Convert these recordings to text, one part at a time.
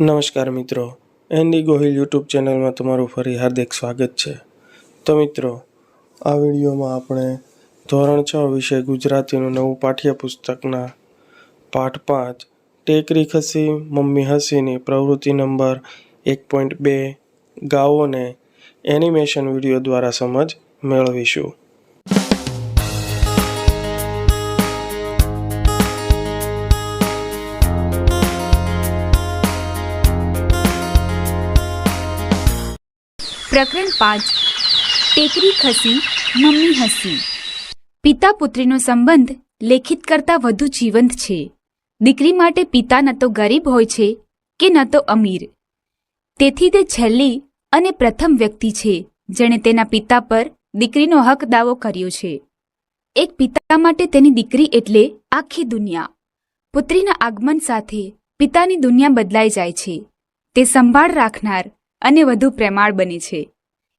નમસ્કાર મિત્રો, Andy Gohil YouTube ચેનલમાં તમારું ફરી હાર્દિક સ્વાગત છે. તો મિત્રો, આ વિડીયોમાં આપણે ધોરણ છ વિષય ગુજરાતીનું નવું પાઠ્યપુસ્તકના પાઠ પાંચ, ટેકરી ખસી, મમ્મી હસીની પ્રવૃત્તિ નંબર એક પોઈન્ટ બે ગાઓને એનિમેશન વીડિયો દ્વારા સમજ મેળવીશું. પ્રકરણ પાંચ. ટેકરી ખસી, મમ્મી હસી. પિતા પુત્રીનો સંબંધ લેખિત કરતાં વધુ જીવંત છે. દીકરી માટે પિતા ન તો ગરીબ હોય છે કે ન તો અમીર. તેથી તે છેલ્લી અને પ્રથમ વ્યક્તિ છે, જેણે તેના પિતા પર દીકરીનો હક દાવો કર્યો છે. એક પિતા માટે તેની દીકરી એટલે આખી દુનિયા. પુત્રીના આગમન સાથે પિતાની દુનિયા બદલાઈ જાય છે. તે સંભાળ રાખનાર અને વધુ પ્રેમાળ બને છે.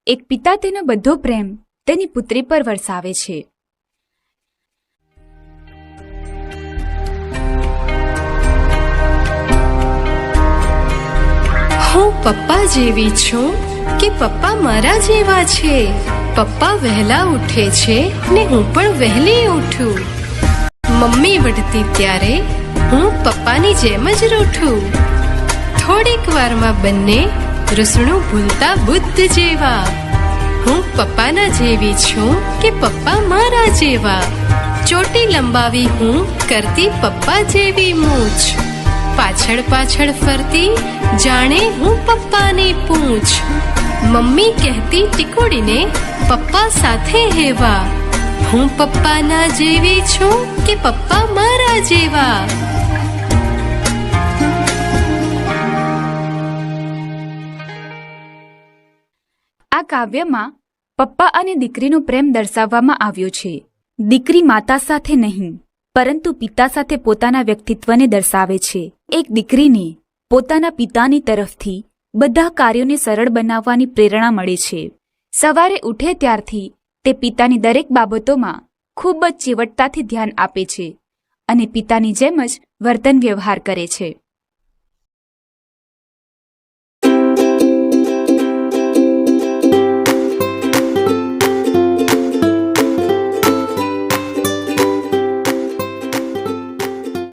એક પિતા તેનો બધો પ્રેમ તેની પુત્રી પર વરસાવે છે. હું પપ્પા જેવી છું કે પપ્પા મારા જેવા છે? પપ્પા વહેલા ઉઠે છે ને હું પણ વહેલી ઉઠું. મમ્મી વઢતી ત્યારે હું પપ્પાની જેમ જ રૂઠું. થોડીક વારમાં બંને રસણું ભૂલતા બુદ્ધ જેવા. હું પપ્પાના જેવી છું કે પપ્પા મારા જેવા. ચોટી લંબાવી હું કરતી પપ્પા જેવી મૂછ. પાછળ પાછળ ફરતી જાણે હું પપ્પાની પૂંછ. મમ્મી કહેતી ટીકોડીને પપ્પા સાથે હેવા હું પપ્પાના જેવી છું કે પપ્પા મારા જેવા. કાવ્યમાં પપ્પા અને દીકરીનો પ્રેમ દર્શાવવામાં આવ્યો છે. દીકરી માતા સાથે નહીં, પરંતુ પિતા સાથે પોતાના વ્યક્તિત્વને દર્શાવે છે. એક દીકરીને પોતાના પિતાની તરફથી બધા કાર્યોને સરળ બનાવવાની પ્રેરણા મળે છે. સવારે ઉઠે ત્યારથી તે પિતાની દરેક બાબતોમાં ખૂબ જ ચીવટતાથી ધ્યાન આપે છે અને પિતાની જેમ જ વર્તન વ્યવહાર કરે છે.